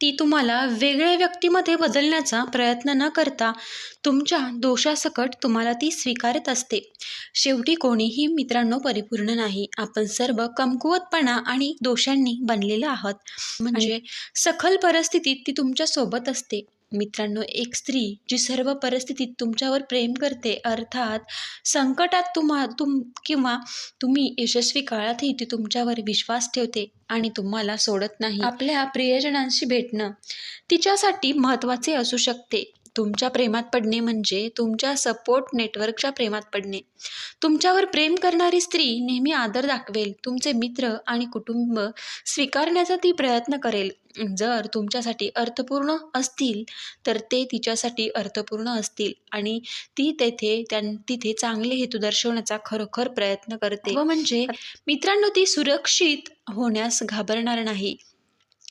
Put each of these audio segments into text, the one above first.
ती तुम्हाला वेगळ्या व्यक्तीमध्ये बदलण्याचा प्रयत्न न करता तुमच्या दोषासकट तुम्हाला ती स्वीकारत असते. शेवटी कोणीही मित्रांनो परिपूर्ण नाही. आपण सर्व कमकुवतपणा आणि दोषांनी बनलेलो आहोत. म्हणजे सखल परिस्थितीत ती तुमच्यासोबत असते. मित्रांनो एक स्त्री जी सर्व परिस्थितीत तुमच्यावर प्रेम करते अर्थात संकटात तुम्हा तुम किंवा तुम्ही यशस्वी काळातही ती तुमच्यावर विश्वास ठेवते आणि तुम्हाला सोडत नाही. आपल्या प्रियजनांशी भेटणं तिच्यासाठी महत्त्वाचे असू शकते. तुमच्या प्रेमात पडणे म्हणजे तुमच्या सपोर्ट नेटवर्कच्या प्रेमात पडणे. तुमच्यावर प्रेम करणारी स्त्री नेहमी आदर दाखवेल तुमचे मित्र आणि कुटुंब स्वीकारण्याचा ती प्रयत्न करेल. जर तुमच्यासाठी अर्थपूर्ण असतील तर ते तिच्यासाठी अर्थपूर्ण असतील आणि ती तेथे त्यां तिथे चांगले हेतू दर्शवण्याचा खरोखर प्रयत्न करते. व म्हणजे? मित्रांनो ती सुरक्षित होण्यास घाबरणार नाही.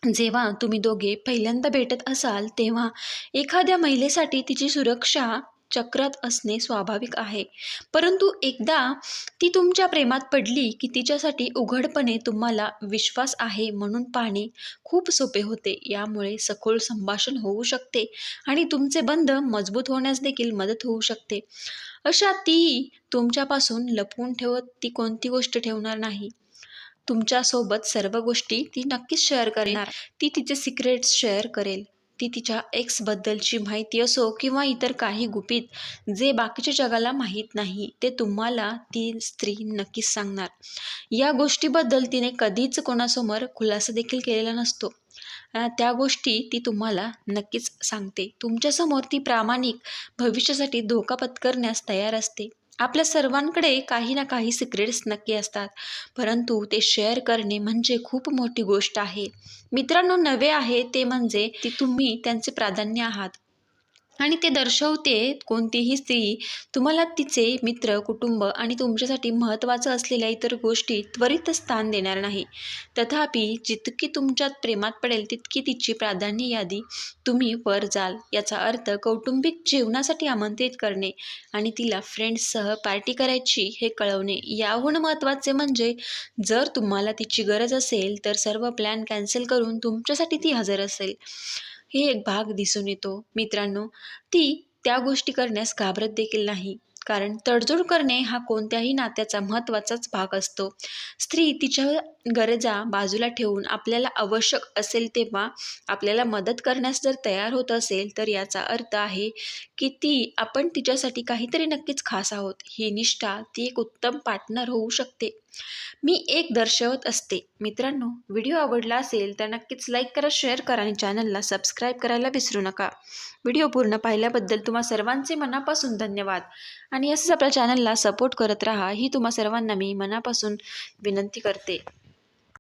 जेव्हा तुम्ही दोघे पहिल्यांदा भेटत असाल तेव्हा एखाद्या महिलेसाठी तिची सुरक्षा चक्रात असणे स्वाभाविक आहे. परंतु एकदा ती तुमच्या प्रेमात पडली की तिच्यासाठी उघडपणे तुम्हाला विश्वास आहे म्हणून पाहणे खूप सोपे होते. यामुळे सखोल संभाषण होऊ शकते आणि तुमचे बंध मजबूत होण्यास देखील मदत होऊ शकते. अशा ती तुमच्यापासून लपवून ठेवत ती कोणती गोष्ट ठेवणार नाही. तुमच्यासोबत सर्व गोष्टी ती नक्कीच शेअर करणार. ती तिचे सिक्रेट्स शेअर करेल. ती तिच्या एक्सबद्दलची माहिती असो किंवा इतर काही गुपित जे बाकीच्या जगाला माहीत नाही ते तुम्हाला ती स्त्री नक्कीच सांगणार. या गोष्टीबद्दल तिने कधीच कोणासमोर खुलासा देखील केलेला नसतो. त्या गोष्टी ती तुम्हाला नक्कीच सांगते. तुमच्यासमोर ती प्रामाणिक भविष्यासाठी धोका पत्करण्यास तयार असते. आपल्या सर्वांकडे काही ना काही सिक्रेट्स नक्की असतात. परंतु ते शेअर करणे म्हणजे खूप मोठी गोष्ट आहे. मित्रांनो नवे आहे ते म्हणजे ती तुम्ही त्यांचे प्राधान्य आहात. आणि ते दर्शवते कोणतीही स्त्री तुम्हाला तिचे मित्र कुटुंब आणि तुमच्यासाठी महत्त्वाचं असलेल्या इतर गोष्टी त्वरित स्थान देणार नाही. तथापि जितकी तुमच्यात प्रेमात पडेल तितकी तिची प्राधान्य यादी तुम्ही वर जाल याचा अर्थ कौटुंबिक जेवणासाठी आमंत्रित करणे आणि तिला फ्रेंड्ससह पार्टी करायची हे कळवणे. याहून महत्त्वाचे म्हणजे जर तुम्हाला तिची गरज असेल तर सर्व प्लॅन कॅन्सल करून तुमच्यासाठी ती हजर असेल. हे एक भाग दिसून येतो. मित्रांनो ती त्या गोष्टी करण्यास घाबरत देखील नाही. कारण तडजोड करणे हा कोणत्याही नात्याचा महत्त्वाचाच भाग असतो. स्त्री तिच्या गरजा बाजूला ठेवून आपल्याला आवश्यक असेल तेव्हा आपल्याला मदत करण्यास जर तयार होत असेल तर याचा अर्थ आहे की ती आपण तिच्यासाठी काहीतरी नक्कीच खास आहोत. ही निष्ठा ती एक उत्तम पार्टनर होऊ शकते. मी एक दर्शवत असते. मित्रांनो व्हिडिओ आवडला असेल तर नक्कीच लाईक करा शेअर करा आणि चॅनलला सबस्क्राईब करायला विसरू नका. व्हिडिओ पूर्ण पाहिल्याबद्दल तुम्हा सर्वांचे मनापासून धन्यवाद. आणि असंच आपल्या चॅनलला सपोर्ट करत राहा ही तुम्हा सर्वांना मी मनापासून विनंती करते.